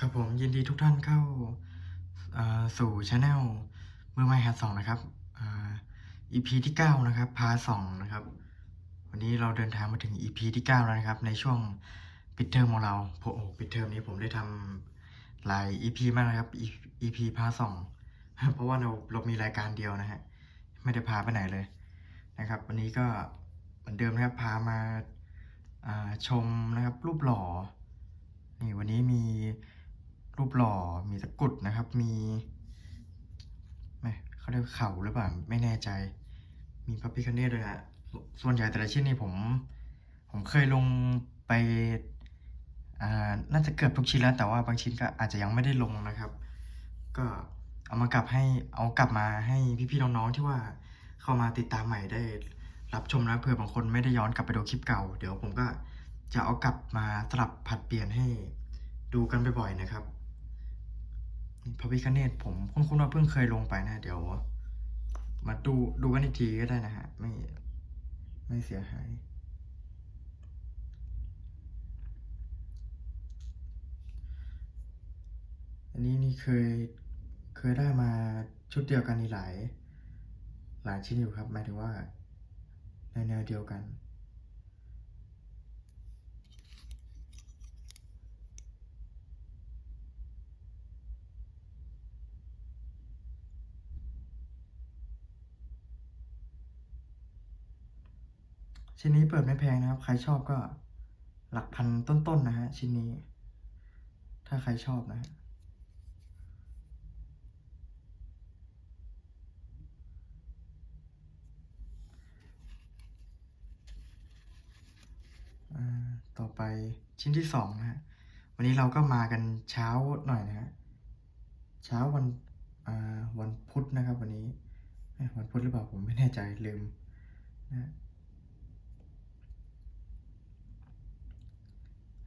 ครับผมยินดีทุกท่านเข้าสู่ช anel มือไม้หัดสองนะครับอ่า EP ที่ 9 นะครับ พาสองนะครับ วันนี้เราเดินทางมาถึง EP ที่ 9 แล้วนะครับ ในช่วงปิดเทอมของเราโอ้โหปิดเทอมนี้ผมได้ทำหลาย EP มากนะครับ EP พาร์ทสองเพราะว่าเราเรามีรายการเดียวนะฮะไม่ได้พาไปไหนเลยนะครับ วันนี้ก็เหมือนเดิมนะครับพามาชมนะครับรูปหล่อนี่วันนี้มี รูปหล่อ มีตะกรุดนะครับ มีไม่เขาเรียกเข่าหรือเปล่า ไม่แน่ใจ มีพระพิคเนตด้วยฮะ ส่วนใหญ่แต่ละชิ้นนี่ผม ผมเคยลงไปอ่าน่าจะเกือบทุกชิ้นแล้ว แต่ว่าบางชิ้นก็อาจจะยังไม่ได้ลงนะครับ ก็เอามากลับให้เอากลับมาให้พี่ๆน้องๆที่ว่าเข้ามาติดตามใหม่ได้รับชมนะเผื่อบางคนไม่ได้ย้อนกลับไปดูคลิปเก่า เดี๋ยวผมก็จะเอากลับมาสลับผัดเปลี่ยนให้ดูกันบ่อยๆนะครับ พระพิคเนตผมคุ้นๆว่าเพิ่งเคยลงไปนะ เดี๋ยว มาดูดูกันอีกทีก็ได้นะฮะ ไม่ไม่เสียหายอันนี้นี่เคยเคยได้มาชุดเดียวกันนี่หลาย หลายชิ้นอยู่ครับหมายถึงว่าในแนวเดียวกัน ชิ้นนี้เปิดไม่แพงนะครับ ใครชอบก็หลักพันต้นๆนะฮะชิ้นนี้ ถ้าใครชอบนะฮะต่อไปชิ้นที่สองนะฮะ วันนี้เราก็มากันเช้าหน่อยนะฮะ เช้าวันวันพุธนะครับ วันนี้ วันพุธหรือเปล่าผมไม่แน่ใจลืมนะฮะ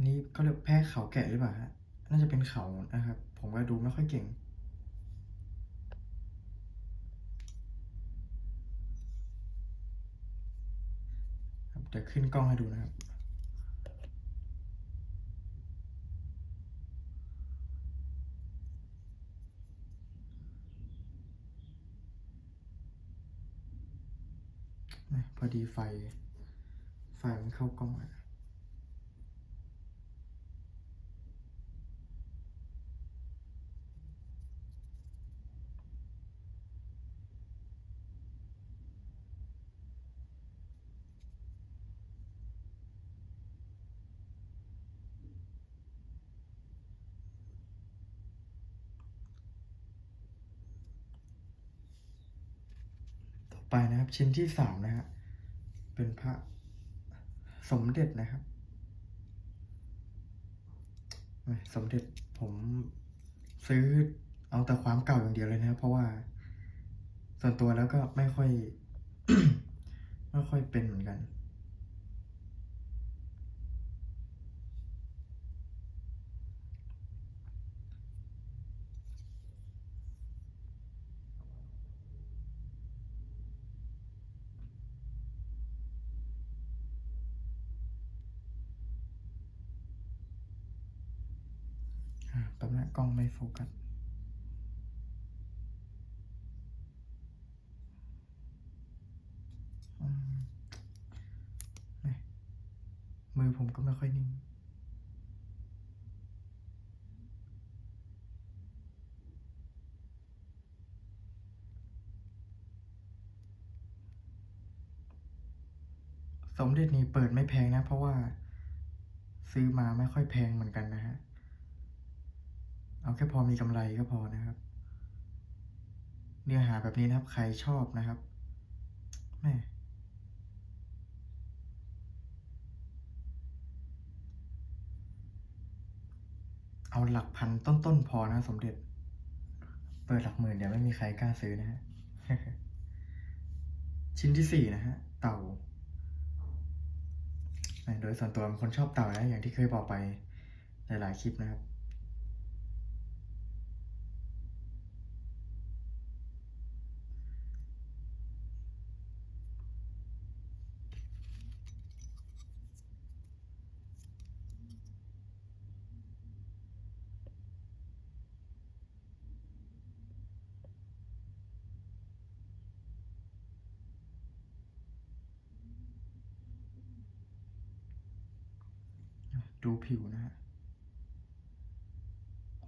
อันนี้ก็เรียกแพ้เขาแกะหรือเปล่าฮะ น่าจะเป็นเขานะครับ ผมก็ดูไม่ค่อยเก่งครับเดี๋ยวขึ้นกล้องให้ดูนะครับพอดีไฟ ไฟมันเข้ากล้องอะ ไปนะครับ ชิ้นที่สามนะฮะเป็นพระสมเด็จนะครับสมเด็จผมซื้อเอาแต่ความเก่าอย่างเดียวเลยนะครับ เพราะว่า ส่วนตัวแล้วก็ไม่ค่อย ไม่ค่อยเป็นเหมือนกัน อ่าแป๊บนะกล้องไม่โฟกัสมือผมก็ไม่ค่อยนิ่งสมเด็จนี่เปิดไม่แพงนะ เพราะว่าซื้อมาไม่ค่อยแพงเหมือนกันนะฮะ เอาแค่พอมีกำไรก็พอนะครับ เนื้อหาแบบนี้นะครับ ใครชอบนะครับแม่เอาหลักพันต้นๆพอนะสมเด็จ เปิดหลักหมื่นเดี๋ยวไม่มีใครกล้าซื้อนะฮะ ชิ้นที่สี่นะฮะ เต่า โดยส่วนตัวเป็นคนชอบเต่านะ อย่างที่เคยบอกไปหลายๆคลิปนะครับ ดูผิวนะฮะ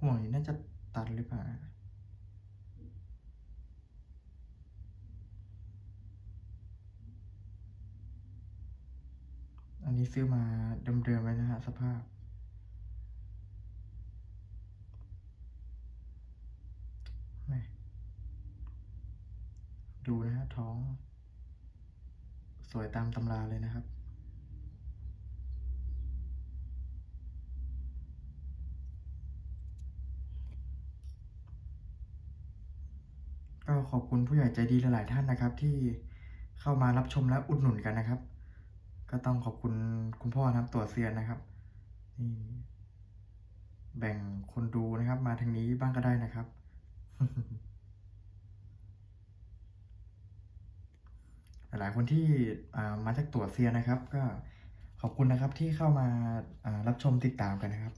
ห่วงนี้น่าจะตัดหรือเปล่าอันนี้ซื้อมาเดิมๆไว้นะฮะสภาพ ดูนะฮะท้อง สวยตามตำราเลยนะครับ ขอบคุณผู้ใหญ่ใจดีหลาย ๆ ท่านนะครับ ที่เข้ามารับชมและอุดหนุนกันนะครับ ก็ต้องขอบคุณคุณพ่อนะครับตัวเซียนนะครับนี่แบ่งคนดูนะครับ มาทางนี้บ้างก็ได้นะครับ หลายคนที่มาจากตัวเซียนนะครับ ก็ขอบคุณนะครับที่เข้ามารับชมติดตามกันนะครับ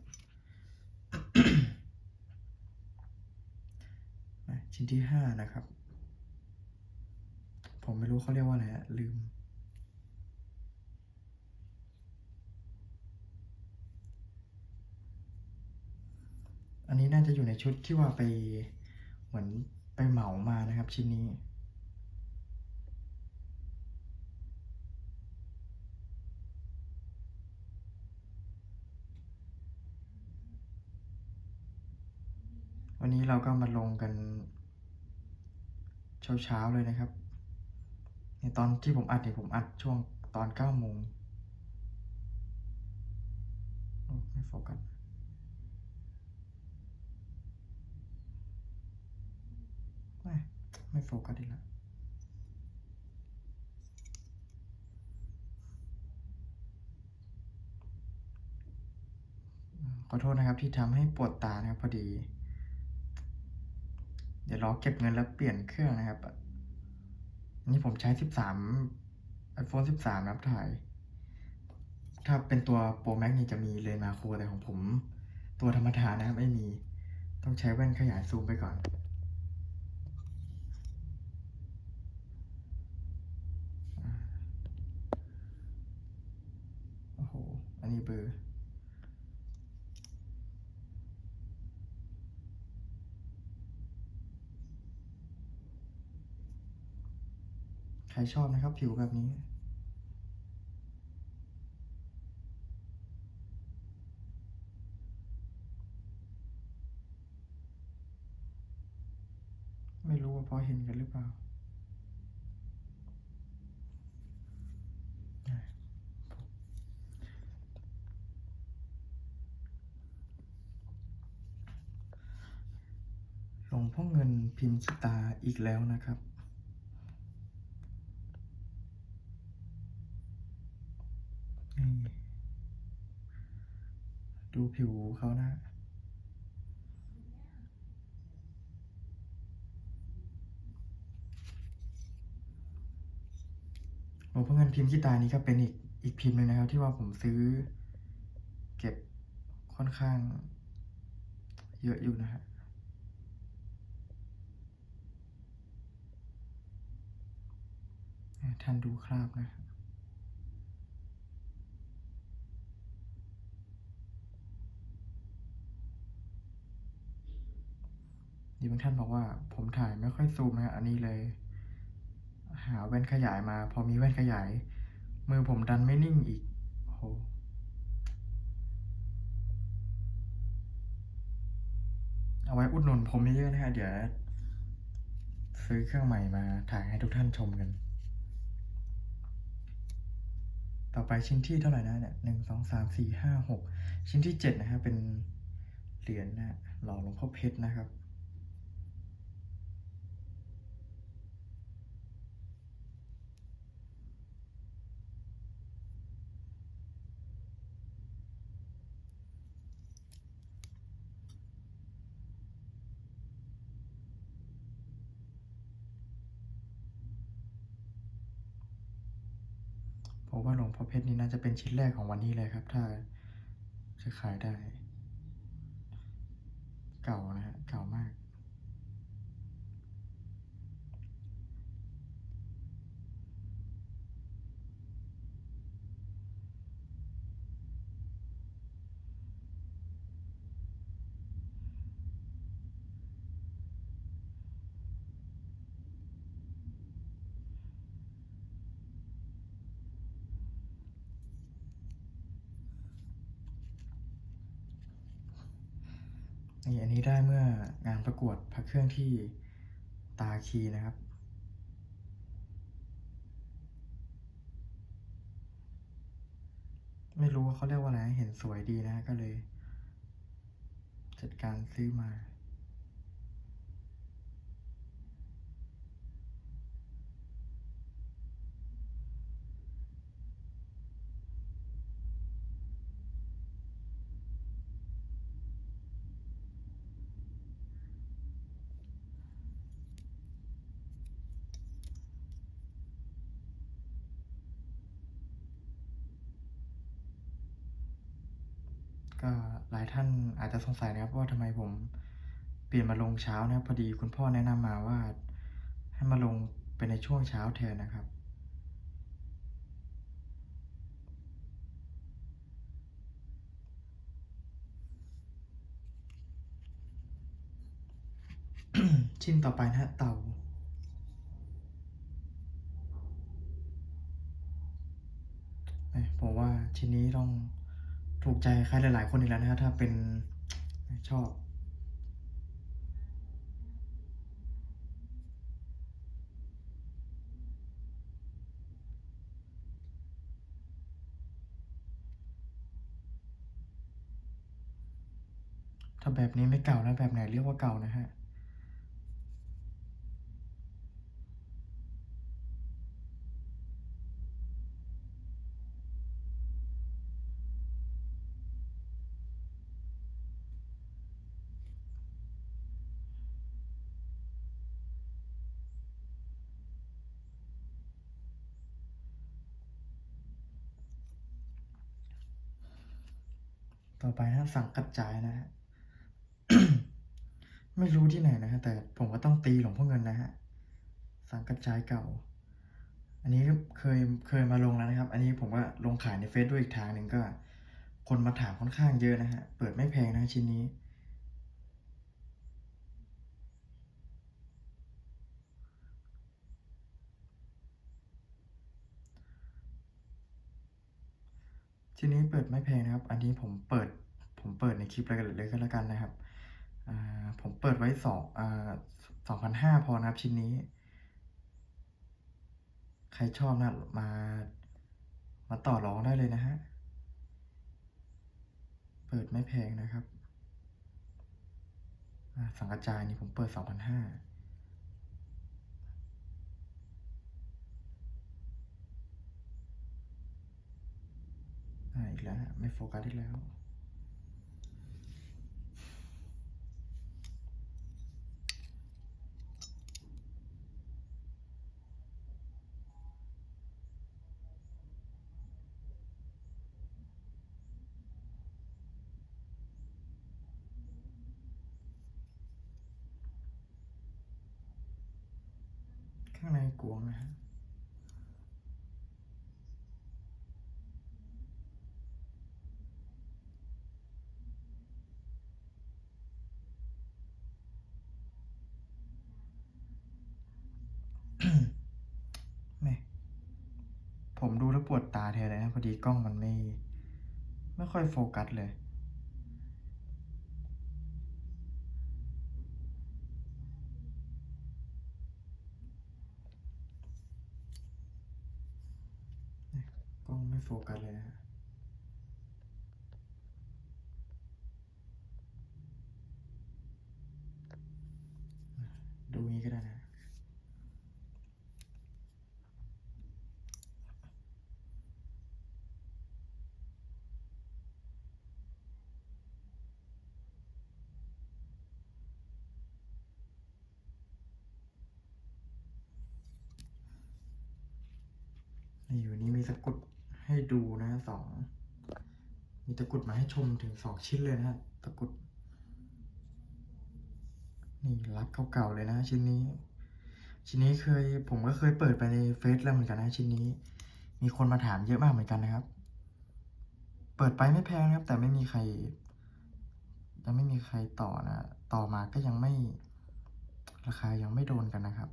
มา ชิ้นที่ห้านะครับ ผมไม่รู้เขาเรียกว่าอะไรอะลืม อันนี้น่าจะอยู่ในชุดที่ว่าไปเหมือนไปเหมามานะครับชิ้นนี้วันนี้เราก็มาลงกัน เช้าๆเลยนะครับในตอนที่ผมอัดเนี่ยผมอัดช่วงตอนเก้าโมงโอ้ไม่โฟกัสไม่ไม่โฟกัสอีกแล้วขอโทษนะครับที่ทำให้ปวดตานะครับพอดี เดี๋ยวรอเก็บเงินแล้วเปลี่ยนเครื่องนะครับอันนี้ผมใช้ 13 iPhone 13นะครับถ่าย ถ้าเป็นตัว Pro Max นี่จะมีเลนมาโครแต่ของผมตัวธรรมดานะครับไม่มี ต้องใช้แว่นขยายซูมไปก่อนอโอ้โห อันนี้เบอร์ ใครชอบนะครับ ผิวแบบนี้ ไม่รู้ว่าพอเห็นกันหรือเปล่าหลวงพ่อเงินพิมพ์สตาอีกแล้วนะครับ นี่ ดู ผิวเขานะหลวงพ่อเงินพิมพ์ขี้ตานี้ก็เป็นอีกอีกพิมพ์หนึ่งนะครับ ที่ว่าผมซื้อ เก็บค่อนข้าง เยอะอยู่นะฮะท่านดูคราบนะครับ นี่บางท่านบอกว่าผมถ่ายไม่ค่อยซูมนะฮะอันนี้เลย หาแว่นขยายมา พอมีแว่นขยาย มือผมดันไม่นิ่งอีกโหเอาไว้อุดหนุนผมเยอะๆนะฮะเดี๋ยวซื้อเครื่องใหม่มาถ่ายให้ทุกท่านชมกัน ต่อไปชิ้นที่เท่าไหร่นะเนี่ยหนึ่งสองสามสี่ห้าหกชิ้นที่เจ็ดนะครับเป็นเหรียญนะหล่อหลวงพ่อเพชรนะครับ ผมว่าหลวงพ่อเพชรนี่น่าจะเป็นชิ้นแรกของวันนี้เลยครับ ถ้าจะขายได้ เก่านะฮะเก่ามาก นี่อันนี้ได้เมื่องานประกวดพระเครื่องที่ตาคีนะครับ ไม่รู้ว่าเขาเรียกว่าอะไรเห็นสวยดีนะก็เลย จัดการซื้อมา ก็หลายท่านอาจจะสงสัยนะครับว่าทำไมผมเปลี่ยนมาลงเช้านะครับพอดีคุณพ่อแนะนำมาว่า ให้มาลงเป็นในช่วงเช้าแทนนะครับ ชิ้นต่อไปนะฮะเต่าเอ้ยผมว่าชิ้นนี้ต้อง ถูกใจใครหลาย ๆ คนอีกแล้วนะครับถ้าเป็นชอบ ถ้าแบบนี้ไม่เก่าแล้วแบบไหนเรียกว่าเก่านะฮะ ไปนะสังกัดจายนะฮะไม่รู้ที่ไหนนะฮะแต่ผมก็ต้องตีหลวงพ่อเงินนะฮะสังกัดจายเก่า อันนี้เคยเคยมาลงแล้วนะครับ อันนี้ผมก็ลงขายในเฟซด้วยอีกทางหนึ่งก็ คนมาถามค่อนข้างเยอะนะฮะเปิดไม่แพงนะชิ้นนี้ชิ้นนี้เปิดไม่แพงนะครับ อันนี้ผมเปิด ผมเปิดในคลิปเลยกันเลยก็แล้วกันนะครับ ผมเปิดไว้สองสองพันห้าพอนะครับชิ้นนี้ ใครชอบนะมา มาต่อรองได้เลยนะฮะ เปิดไม่แพงนะครับสังกระจายนี่ผมเปิดสองพันห้าอีกแล้ว ไม่โฟกัสอีกแล้ว ข้างในกวงนะฮะแหม่ผมดูแล้วปวดตาแทนเลยนะ พอดีกล้องมันไม่ ไม่ค่อยโฟกัสเลยกล้องไม่ โฟกัสเลยนะฮะดูงี้ก็ได้นะนี่นนี้มีตะกุด ให้ดูนะสองมีตะกุดมาให้ชมถึงสองชิ้นเลยนะฮะตะกุดนี่รับเก่าๆเลยนะชิ้นนี้ ชิ้นนี้เคยผมก็เคยเปิดไปในเฟซแล้วเหมือนกันนะชิ้นนี้ มีคนมาถามเยอะมากเหมือนกันนะครับ เปิดไปไม่แพงนะครับ แต่ไม่มีใครยังไม่มีใครต่อนะ ต่อมาก็ยังไม่ราคายังไม่โดนกันนะครับ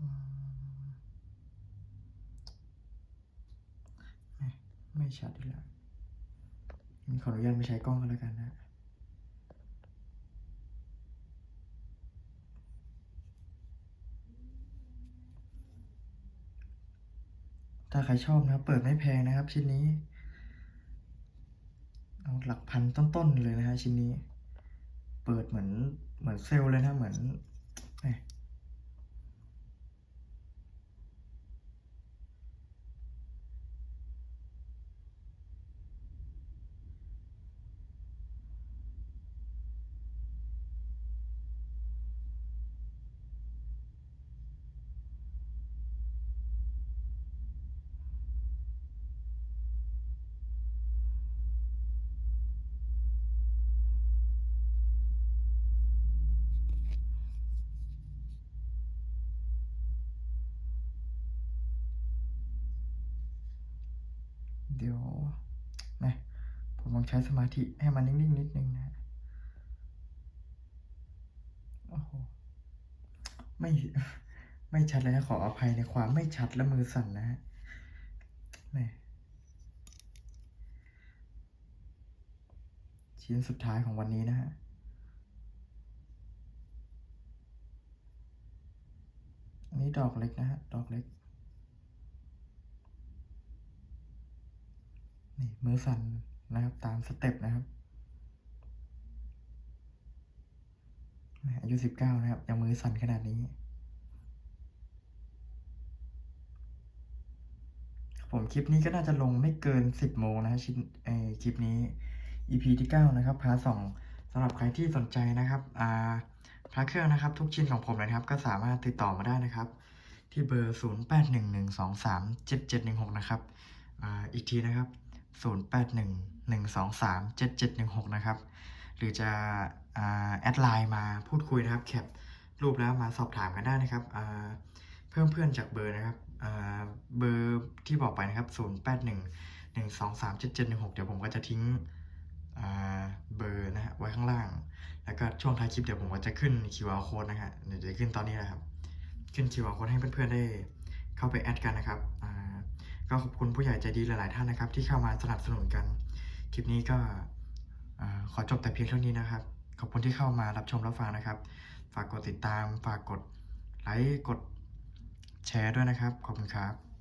อืม ไม่ ชัดอีกแล้วขออนุญาตไม่ใช้กล้องกันแล้วกันนะถ้าใครชอบนะเปิดไม่แพงนะครับ ชิ้นนี้ เอาหลักพันต้นๆเลยนะฮะชิ้นนี้ เปิดเหมือนเหมือนเซลเลยนะเหมือน เดี๋ยวนะผมลองใช้สมาธิให้มันนิ่งๆนิดนึงนะโอ้โหไม่ไม่ชัดเลยนะขออภัยในความไม่ชัดและมือสั่นนะฮะแหม่ชิ้นสุดท้ายของวันนี้นะฮะอันนี้ดอกเล็กนะฮะ ดอกเล็ก นี่มือสั่นนะครับตามสเต็ปนะครับอายุสิบเก้านะครับยังมือสั่นขนาดนี้ ผมคลิปนี้ก็น่าจะลงไม่เกินสิบโมงนะชิ้นไอคลิปนี้ EP ที่เก้านะครับพาร์ทสองสำหรับใครที่สนใจนะครับอ่าพระเครื่องนะครับ ทุกชิ้นของผมเลยนะครับ ก็สามารถติดต่อมาได้นะครับ ที่เบอร์ 0 8 1 1 2 3 7 7 1 6 นะครับออีกทีนะครับ 0 8 1 1 2 3 7 7 1 6 นะครับ หรือจะอแอดไลน์มาพูดคุยนะครับแคปรูปแล้วมาสอบถามกันได้นะครับเพิ่มเพื่อนจากเบอร์นะครับเบอร์ที่บอกไปนะครับ 0 8 1 1 2 3 7 7 1 6 เดี๋ยวผมก็จะทิ้งเบอร์นะฮะไว้ข้างล่าง แล้วก็ช่วงท้ายคลิปเดี๋ยวผมก็จะขึ้น QR code นะฮะเดี๋ยวจะขึ้นตอนนี้นะครับ ขึ้น QR code ให้เพื่อนๆได้เข้าไปแอดกันนะครับอ่า ก็ขอบคุณผู้ใหญ่ใจดีหลาย ๆ ท่านนะครับ ที่เข้ามาสนับสนุนกันคลิปนี้ก็ขอจบแต่เพียงเท่านี้นะครับ ขอบคุณที่เข้ามารับชมรับฟังนะครับ ฝากกดติดตาม ฝากกดไลค์กดแชร์ด้วยนะครับ ขอบคุณครับ